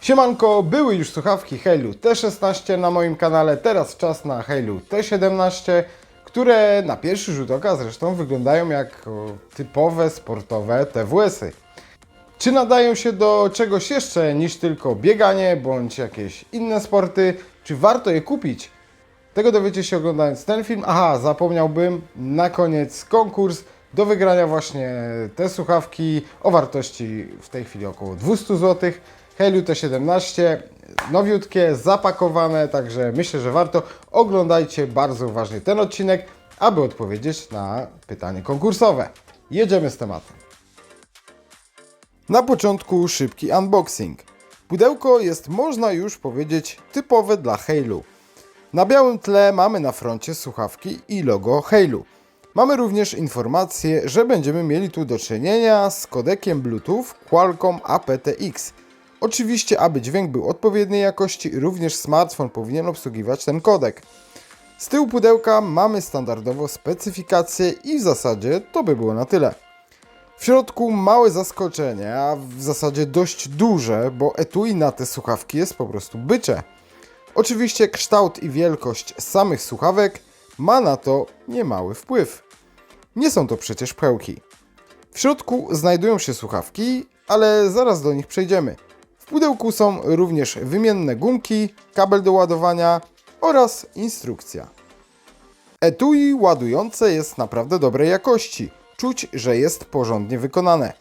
Siemanko, były już słuchawki Hailu T16 na moim kanale, teraz czas na Hailu T17, które na pierwszy rzut oka zresztą wyglądają jak typowe sportowe TWS-y. Czy nadają się do czegoś jeszcze niż tylko bieganie bądź jakieś inne sporty? Czy warto je kupić? Tego dowiecie się oglądając ten film. Aha, zapomniałbym, na koniec konkurs do wygrania właśnie te słuchawki o wartości w tej chwili około 200 zł. Heliu T17, nowiutkie, zapakowane, także myślę, że warto. Oglądajcie bardzo uważnie ten odcinek, aby odpowiedzieć na pytanie konkursowe. Jedziemy z tematem. Na początku szybki unboxing. Pudełko jest, można już powiedzieć, typowe dla Hailu. Na białym tle mamy na froncie słuchawki i logo Hailu. Mamy również informację, że będziemy mieli tu do czynienia z kodekiem Bluetooth Qualcomm aptX. Oczywiście, aby dźwięk był odpowiedniej jakości, również smartfon powinien obsługiwać ten kodek. Z tyłu pudełka mamy standardowo specyfikację i w zasadzie to by było na tyle. W środku małe zaskoczenie, a w zasadzie dość duże, bo etui na te słuchawki jest po prostu bycze. Oczywiście kształt i wielkość samych słuchawek ma na to niemały wpływ. Nie są to przecież pchełki. W środku znajdują się słuchawki, ale zaraz do nich przejdziemy. Pudełku są również wymienne gumki, kabel do ładowania oraz instrukcja. Etui ładujące jest naprawdę dobrej jakości. Czuć, że jest porządnie wykonane.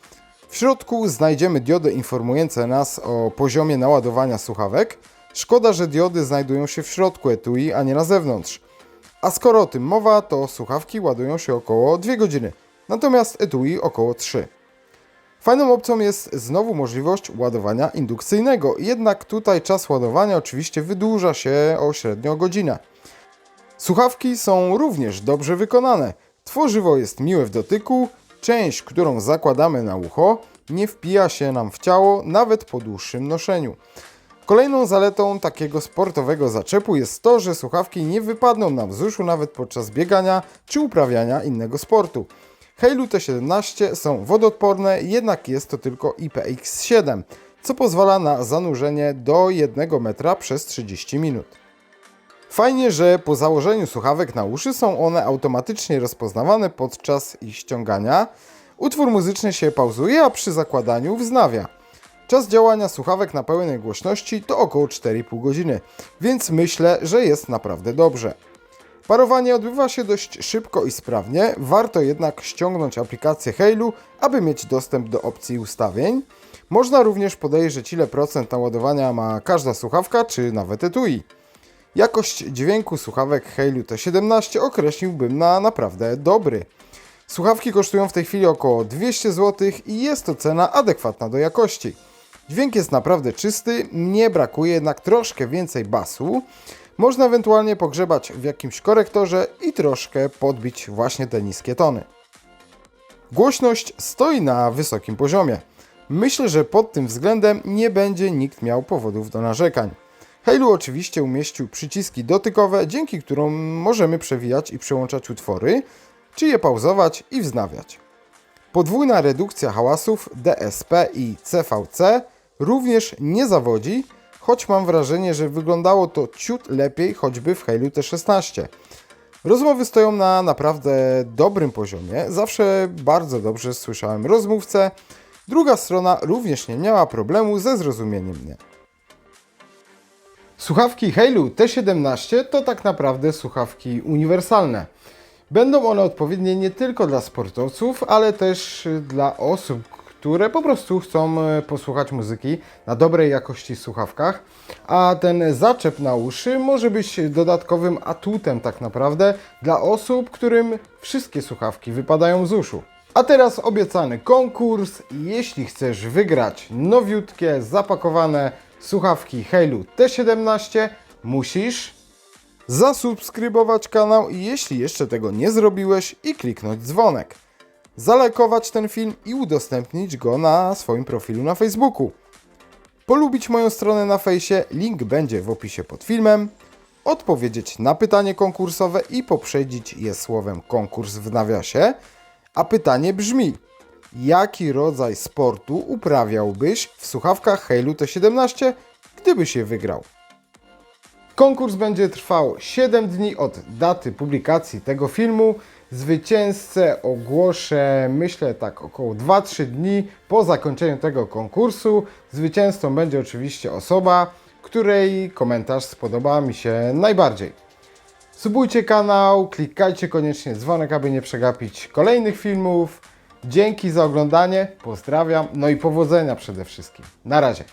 W środku znajdziemy diody informujące nas o poziomie naładowania słuchawek. Szkoda, że diody znajdują się w środku etui, a nie na zewnątrz. A skoro o tym mowa, to słuchawki ładują się około 2 godziny, natomiast etui około 3. Fajną opcją jest znowu możliwość ładowania indukcyjnego, jednak tutaj czas ładowania oczywiście wydłuża się o średnio godzinę. Słuchawki są również dobrze wykonane. Tworzywo jest miłe w dotyku, część, którą zakładamy na ucho, nie wpija się nam w ciało nawet po dłuższym noszeniu. Kolejną zaletą takiego sportowego zaczepu jest to, że słuchawki nie wypadną nam z uszu nawet podczas biegania czy uprawiania innego sportu. Hailu T17 są wodoodporne, jednak jest to tylko IPX7, co pozwala na zanurzenie do 1 metra przez 30 minut. Fajnie, że po założeniu słuchawek na uszy są one automatycznie rozpoznawane podczas ich ściągania. Utwór muzyczny się pauzuje, a przy zakładaniu wznawia. Czas działania słuchawek na pełnej głośności to około 4,5 godziny, więc myślę, że jest naprawdę dobrze. Parowanie odbywa się dość szybko i sprawnie, warto jednak ściągnąć aplikację Hailu, aby mieć dostęp do opcji ustawień. Można również podejrzeć ile procent naładowania ma każda słuchawka, czy nawet etui. Jakość dźwięku słuchawek Hailu T17 określiłbym na naprawdę dobry. Słuchawki kosztują w tej chwili około 200 zł i jest to cena adekwatna do jakości. Dźwięk jest naprawdę czysty, nie brakuje jednak troszkę więcej basu. Można ewentualnie pogrzebać w jakimś korektorze i troszkę podbić właśnie te niskie tony. Głośność stoi na wysokim poziomie. Myślę, że pod tym względem nie będzie nikt miał powodów do narzekań. Hailu oczywiście umieścił przyciski dotykowe, dzięki którym możemy przewijać i przełączać utwory, czy je pauzować i wznawiać. Podwójna redukcja hałasów DSP i CVC również nie zawodzi, choć mam wrażenie, że wyglądało to ciut lepiej choćby w Hailu T16. Rozmowy stoją na naprawdę dobrym poziomie, zawsze bardzo dobrze słyszałem rozmówcę, druga strona również nie miała problemu ze zrozumieniem mnie. Słuchawki Hailu T17 to tak naprawdę słuchawki uniwersalne. Będą one odpowiednie nie tylko dla sportowców, ale też dla osób, które po prostu chcą e, posłuchać muzyki na dobrej jakości słuchawkach, a ten zaczep na uszy może być dodatkowym atutem tak naprawdę dla osób, którym wszystkie słuchawki wypadają z uszu. A teraz obiecany konkurs. Jeśli chcesz wygrać nowiutkie, zapakowane słuchawki Hailu T17, musisz zasubskrybować kanał jeśli jeszcze tego nie zrobiłeś i kliknąć dzwonek. Zalajkować ten film i udostępnić go na swoim profilu na Facebooku. Polubić moją stronę na fejsie, link będzie w opisie pod filmem. Odpowiedzieć na pytanie konkursowe i poprzedzić je słowem konkurs w nawiasie. A pytanie brzmi: jaki rodzaj sportu uprawiałbyś w słuchawkach Hailu T17 gdybyś je wygrał. Konkurs będzie trwał 7 dni od daty publikacji tego filmu. Zwycięzcę ogłoszę, myślę, tak około 2-3 dni po zakończeniu tego konkursu. Zwycięzcą będzie oczywiście osoba, której komentarz spodoba mi się najbardziej. Subujcie kanał, klikajcie koniecznie dzwonek, aby nie przegapić kolejnych filmów. Dzięki za oglądanie, pozdrawiam, no i powodzenia przede wszystkim. Na razie.